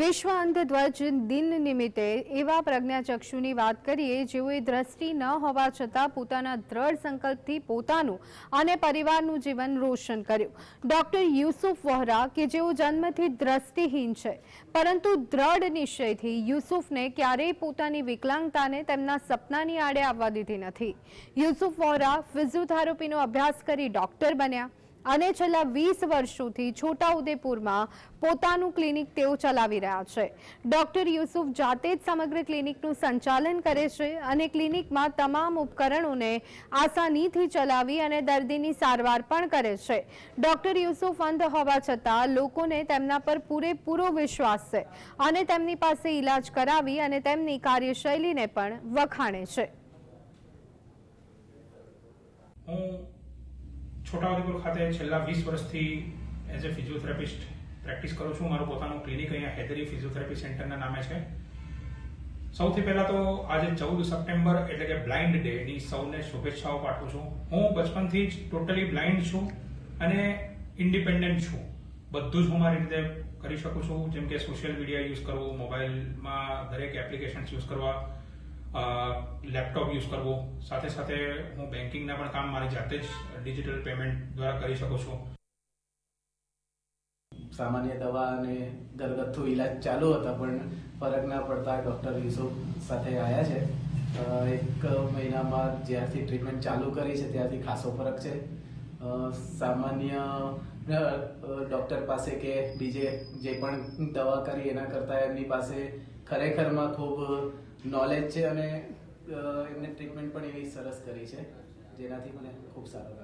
વિશ્વ અંધધ્વજ દિન નિમિત્તે એવા પ્રજ્ઞાચક્ષુની વાત કરીએ, જેઓએ દ્રષ્ટિ ન હોવા છતાં પોતાના દ્રઢ સંકલ્પથી પોતાનું અને પરિવારનું જીવન રોશન કર્યું. ડોક્ટર યુસુફ વોહરા કે જેઓ જન્મથી દ્રષ્ટિહીન છે, પરંતુ દ્રઢ નિશ્ચયથી યુસુફને ક્યારેય પોતાની વિકલાંગતાને તેમના સપનાની આડે આવવા દીધી નથી. યુસુફ વોહરા ફિઝિયોથેરાપીનો અભ્યાસ કરી ડોક્ટર બન્યા. અને છેલ્લા વીસ વર્ષોથી છોટાઉદેપુરમાં પોતાનું ક્લિનિક તેઓ ચલાવી રહ્યા છે. ડોક્ટર યુસુફ જાતે જ સમગ્ર ક્લિનિકનું સંચાલન કરે છે અને ક્લિનિકમાં તમામ ઉપકરણોને આસાનીથી ચલાવી અને દર્દીની સારવાર પણ કરે છે. ડોક્ટર યુસુફ અંધ હોવા છતાં લોકોને તેમના પર પૂરેપૂરો વિશ્વાસ છે અને તેમની પાસે ઈલાજ કરાવી અને તેમની કાર્યશૈલીને પણ વખાણે છે. છોટાઉદેપુર ખાતે છેલ્લા વીસ વર્ષથી એઝ એ ફિઝિયોથેરાપિસ્ટ પ્રેક્ટિસ કરું છું. મારું પોતાનું ક્લિનિક અહીંયા હૈદરી ફિઝિયોથેરાપી સેન્ટરના નામે છે. સૌથી પહેલા તો આજે ચૌદ સપ્ટેમ્બર એટલે કે બ્લાઇન્ડ ડે ની સૌને શુભેચ્છાઓ પાઠવું છું. હું બચપનથી જ ટોટલી બ્લાઇન્ડ છું અને ઇન્ડિપેન્ડન્ટ છું. બધું જ હું મારી રીતે કરી શકું છું. જેમ કે સોશિયલ મીડિયા યુઝ કરવું મોબાઈલમાં દરેક એપ્લિકેશન્સ યુઝ કરવા લેપટોપ યુઝ કરવું. સાથે સાથે હું બેન્કિંગના પણ કામ મારી જાતે જ ડિજિટલ પેમેન્ટ દ્વારા કરી શકું છું. સામાન્ય દવા અને ઘરગથ્થુ ઈલાજ ચાલુ હતા, પણ ફરક ના પડતા ડૉક્ટર યુસુફ સાથે આવ્યા છે. એક મહિનામાં જ્યારથી ટ્રીટમેન્ટ ચાલુ કરી છે, ત્યારથી ખાસો ફરક છે. સામાન્ય ડૉક્ટર પાસે કે બીજે જે પણ દવા કરી એના કરતાં એમની પાસે ખરેખરમાં ખૂબ નોલેજ છે અને એમને ટ્રીટમેન્ટ પણ એવી સરસ કરી છે જેનાથી મને ખૂબ સારો